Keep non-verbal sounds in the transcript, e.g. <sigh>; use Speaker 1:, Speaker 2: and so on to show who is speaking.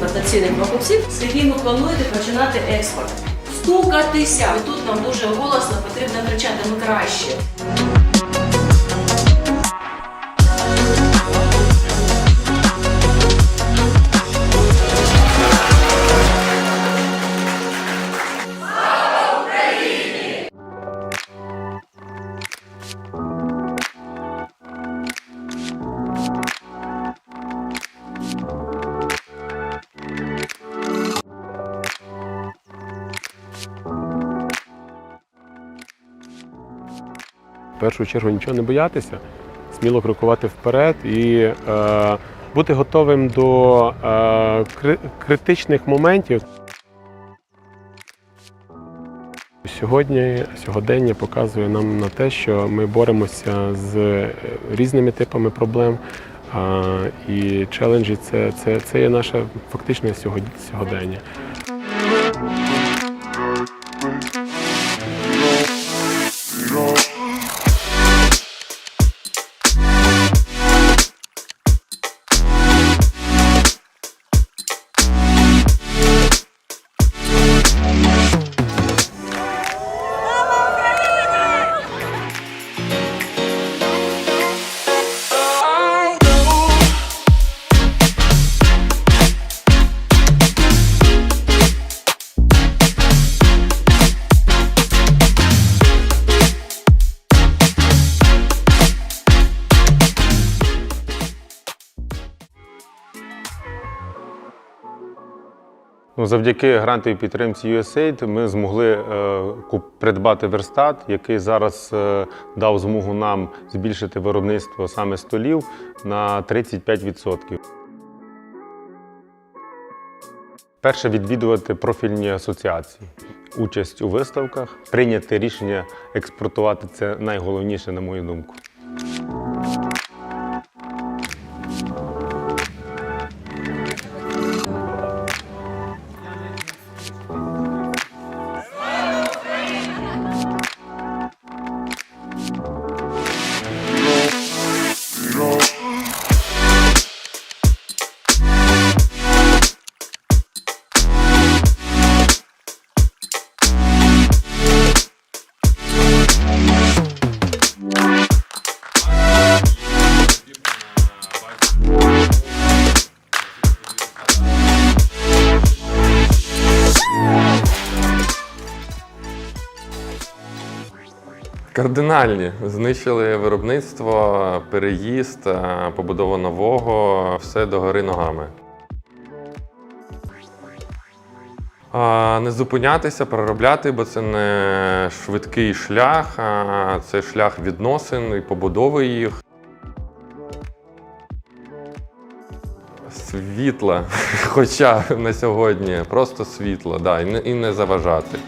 Speaker 1: професійних покупців, з якими плануєте починати експорт. Стукатися. І тут нам дуже голосно потрібно кричати ми краще.
Speaker 2: Першу чергу нічого не боятися, сміло крокувати вперед і е, бути готовим до е, кри- критичних моментів. Сьогодні сьогодення показує нам на те, що ми боремося з е, різними типами проблем. А, і челенджі це, це, це є наше фактичне сьогодення.
Speaker 3: Ну, завдяки грантовій підтримці USAID ми змогли е, придбати верстат, який зараз е, дав змогу нам збільшити виробництво саме столів на 35%. Перше відвідувати профільні асоціації, участь у виставках, прийняти рішення експортувати це найголовніше, на мою думку.
Speaker 4: Кардинальні знищили виробництво, переїзд, е, побудова нового, все догори ногами. Не зупинятися, переробляти, бо це не швидкий шлях, а це шлях відносин і побудови їх. Світла, <laughs> хоча на сьогодні просто світла, да, і не заважати.